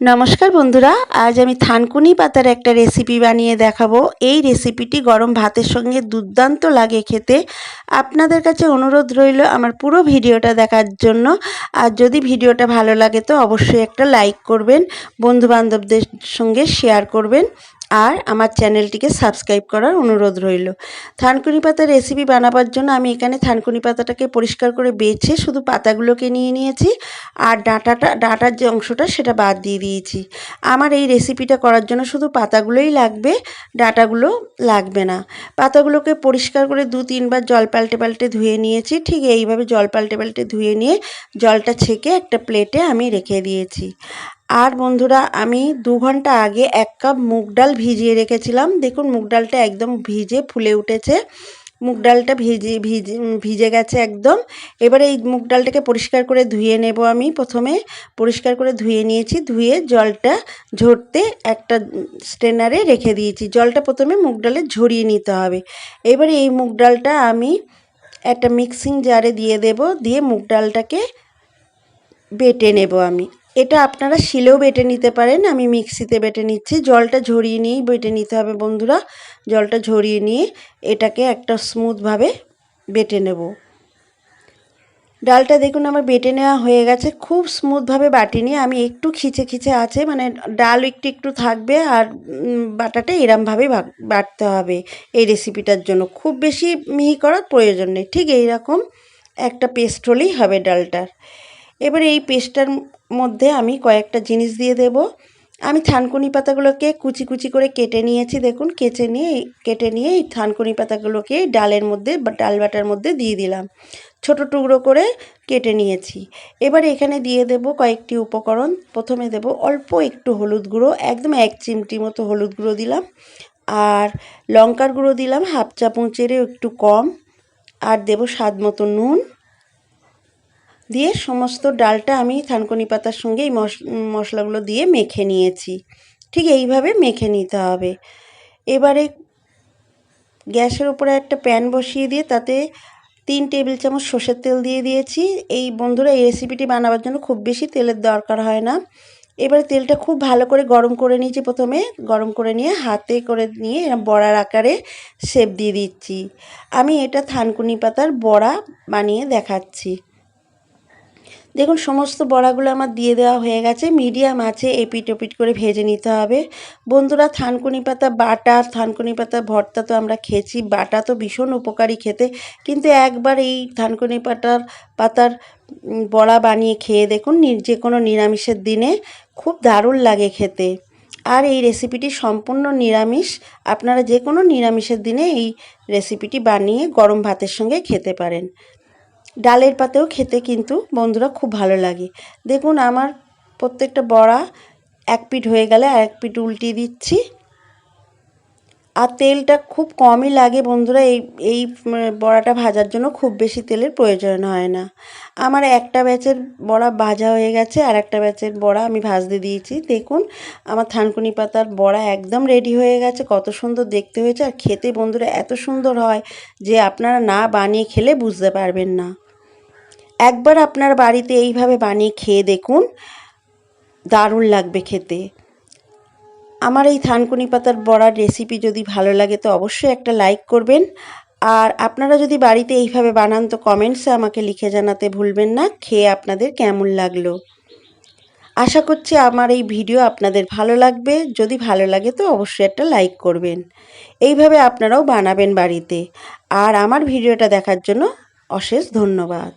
নমস্কার বন্ধুরা, আজ আমি থানকুনি পাতার একটা রেসিপি বানিয়ে দেখাবো। এই রেসিপিটি গরম ভাতের সঙ্গে দুর্দান্ত লাগে খেতে। আপনাদের কাছে অনুরোধ রইল আমার পুরো ভিডিওটা দেখার জন্য। আর যদি ভিডিওটা ভালো লাগে তো অবশ্যই একটা লাইক করবেন, বন্ধুবান্ধবদের সঙ্গে শেয়ার করবেন। আর আমার চ্যানেলটিকে সাবস্ক্রাইব করার অনুরোধ রইল। থানকুনি পাতার রেসিপি বানাবার জন্য আমি এখানে থানকুনি পাতাটাকে পরিষ্কার করে বেছে শুধু পাতাগুলোকে নিয়ে নিয়েছি আর ডাঁটাটা, ডাঁটার যে অংশটা সেটা বাদ দিয়ে দিয়েছি। আমার এই রেসিপিটা করার জন্য শুধু পাতাগুলোই লাগবে, ডাঁটাগুলো লাগবে না। পাতাগুলোকে পরিষ্কার করে দু, তিনবার জল পাল্টে পাল্টে ধুয়ে নিয়েছি। ঠিক এইভাবে জল পাল্টে পাল্টে ধুয়ে নিয়ে জলটা ছেঁকে একটা প্লেটে আমি রেখে দিয়েছি। আর বন্ধুরা, আমি দু ঘণ্টা আগে এক কাপ মুগ ডাল ভিজিয়ে রেখেছিলাম। দেখুন, মুগ ডালটা একদম ভিজে ফুলে উঠেছে। মুগ ডালটা ভিজে ভিজে ভিজে গেছে একদম। এবারে এই মুগ ডালটাকে পরিষ্কার করে ধুয়ে নেব আমি প্রথমে। পরিষ্কার করে ধুয়ে নিয়েছি, ধুয়ে জলটা ঝরতে একটা স্টেনারে রেখে দিয়েছি। জলটা প্রথমে মুগ ডালে ঝরিয়ে নিতে হবে। এবারে এই মুগ ডালটা আমি একটা মিক্সিং জারে দিয়ে দেব, দিয়ে মুগ ডালটাকে বেটে নেব আমি। এটা আপনারা শিলেও বেটে নিতে পারেন, আমি মিক্সিতে বেটে নিচ্ছি। জলটা ঝরিয়ে নিয়েই বেটে নিতে হবে বন্ধুরা। জলটা ঝরিয়ে নিয়ে এটাকে একটা স্মুথভাবে বেটে নেব। ডালটা দেখুন আমার বেটে নেওয়া হয়ে গেছে। খুব স্মুথভাবে বাটিনি, আমি একটু খিচে খিচে আছে মানে ডাল একটু একটু থাকবে আর বাটাটা এরমভাবে বাটতে হবে এই রেসিপিটার জন্য। খুব বেশি মিহি করার প্রয়োজন নেই, ঠিক এইরকম একটা পেস্ট হলেই হবে ডালটার। এবারে এই পেস্টটার মধ্যে আমি কয়েকটা জিনিস দিয়ে দেব। আমি থানকুনি পাতাগুলোকে কুচি কুচি করে কেটে নিয়েছি, দেখুন কেচে নিয়ে, কেটে নিয়ে এই থানকুনি পাতাগুলোকে ডালের মধ্যে বা ডাল বাটার মধ্যে দিয়ে দিলাম। ছোট টুকরো করে কেটে নিয়েছি। এবার এখানে দিয়ে দেব কয়েকটি উপকরণ। প্রথমে দেব অল্প একটু হলুদ গুঁড়ো, একদম এক চিমটি মতো হলুদ গুঁড়ো দিলাম। আর লঙ্কার গুঁড়ো দিলাম, হাফ চামচেরও একটু কম। আর দেব স্বাদ মতো নুন। দিয়ে সমস্ত ডালটা আমি থানকুনি পাতার সঙ্গে এই মশলাগুলো দিয়ে মেখে নিয়েছি। ঠিক এইভাবে মেখে নিতে হবে। এবারে গ্যাসের উপরে একটা প্যান বসিয়ে দিয়ে তাতে তিন টেবিল চামচ সর্ষের তেল দিয়ে দিয়েছি। এই বন্ধুরা, এই রেসিপিটি বানাবার জন্য খুব বেশি তেলের দরকার হয় না। এবারে তেলটা খুব ভালো করে গরম করে নিয়েছি প্রথমে। গরম করে নিয়ে হাতে করে নিয়ে বড়ার আকারে শেপ দিয়ে দিচ্ছি। আমি এটা থানকুনি পাতার বড়া বানিয়ে দেখাচ্ছি। দেখুন, সমস্ত বড়াগুলো আমার দিয়ে দেওয়া হয়ে গেছে। মিডিয়াম আছে, এপিট ওপিট করে ভেজে নিতে হবে। বন্ধুরা, থানকুনি পাতা বাটা, থানকুনি পাতা ভর্তা তো আমরা খেয়েছি। বাটা তো ভীষণ উপকারী খেতে। কিন্তু একবার এই থানকুনি পাতার পাতার বড়া বানিয়ে খেয়ে দেখুন যে কোনো নিরামিষের দিনে খুব দারুণ লাগে খেতে। আর এই রেসিপিটি সম্পূর্ণ নিরামিষ। আপনারা যে কোনো নিরামিষের দিনে এই রেসিপিটি বানিয়ে গরম ভাতের সঙ্গে খেতে পারেন। ডালের পাতেও খেতে কিন্তু বন্ধুরা খুব ভালো লাগে। দেখুন আমার প্রত্যেকটা বড়া এক পিঠ হয়ে গেলে আর এক পিঠ উল্টিয়ে দিচ্ছি। আর তেলটা খুব কমই লাগে বন্ধুরা, এই এই বড়াটা ভাজার জন্য খুব বেশি তেলের প্রয়োজন হয় না। আমার একটা ব্যাচের বড়া ভাজা হয়ে গেছে, আর একটা ব্যাচের বড়া আমি ভাজতে দিয়েছি। দেখুন, আমার থানকুনি পাতার বড়া একদম রেডি হয়ে গেছে, কত সুন্দর দেখতে হয়েছে। আর খেতে বন্ধুরা এত সুন্দর হয় যে আপনারা না বানিয়ে খেলে বুঝতে পারবেন না। একবার আপনার বাড়িতে এইভাবে বানিয়ে খেয়ে দেখুন, দারুণ লাগবে খেতে। আমার এই থানকুনি পাতার বড়ার রেসিপি যদি ভালো লাগে তো অবশ্যই একটা লাইক করবেন। আর আপনারা যদি বাড়িতে এইভাবে বানান তো কমেন্টসে আমাকে লিখে জানাতে ভুলবেন না, খেয়ে আপনাদের কেমন লাগল। আশা করছি আমার এই ভিডিও আপনাদের ভালো লাগবে। যদি ভালো লাগে তো অবশ্যই একটা লাইক করবেন। এইভাবে আপনারাও বানাবেন বাড়িতে। আর আমার ভিডিওটা দেখার জন্য অশেষ ধন্যবাদ।